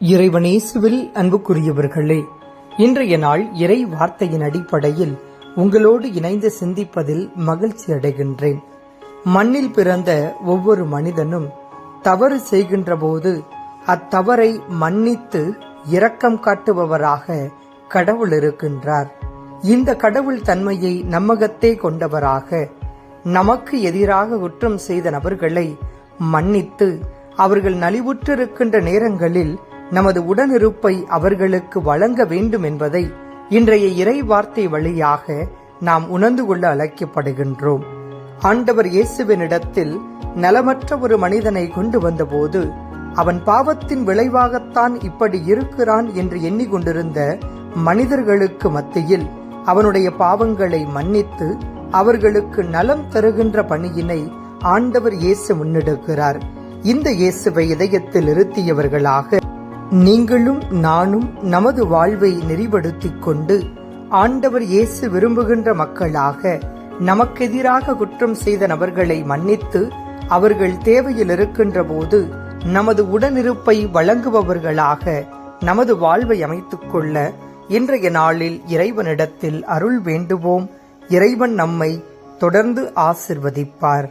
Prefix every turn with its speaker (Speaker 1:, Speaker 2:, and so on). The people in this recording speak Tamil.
Speaker 1: இறைவனேசுவில் அன்புக்குரியவர்களே இன்றைய நாள் இறை வார்த்தையின் அடிப்படையில் உங்களோடு இணைந்து சிந்திப்பதில் மகிழ்ச்சி அடைகின்றேன். மண்ணில் பிறந்த ஒவ்வொரு மனிதனும் தவறு செய்கின்ற போது அத்தவறை மன்னித்து இரக்கம் காட்டுபவராக கடவுள் இருக்கின்றார். இந்த கடவுள் தன்மையை நம்மகத்தே கொண்டவராக நமக்கு எதிராக குற்றம் செய்த நபர்களை மன்னித்து அவர்கள் நலிவுற்றிருக்கின்ற நேரங்களில் நமது உடனிருப்பை அவர்களுக்கு வழங்க வேண்டும் என்பதை இன்றைய இறை வார்த்தை வழியாக நாம் உணர்ந்து கொள்ள அழைக்கப்படுகின்றோம். ஆண்டவர் இயேசுவினிடத்தில் நலமற்ற ஒரு மனிதனை கொண்டு வந்தபோது அவன் பாவத்தின் விளைவாகத்தான் இப்படி இருக்கிறான் என்று எண்ணிக்கொண்டிருந்த மனிதர்களுக்கு மத்தியில் அவனுடைய பாவங்களை மன்னித்து அவர்களுக்கு நலம் தருகின்ற பணியினை ஆண்டவர் இயேசு முன்னெடுக்கிறார். இந்த இயேசுவை இதயத்தில் இருத்தியவர்களாக நீங்களும் நானும் நமது வாழ்வை நெறிப்படுத்திக் கொண்டு ஆண்டவர் இயேசு விரும்புகின்ற மக்களாக நமக்கெதிராக குற்றம் செய்த நபர்களை மன்னித்து அவர்கள் தேவையில் இருக்கின்ற போது நமது உடனிருப்பை வழங்குபவர்களாக நமது வாழ்வை அமைத்துக் கொள்ள இன்றைய நாளில் இறைவனிடத்தில் அருள் வேண்டுவோம். இறைவன் நம்மை தொடர்ந்து ஆசிர்வதிப்பார்.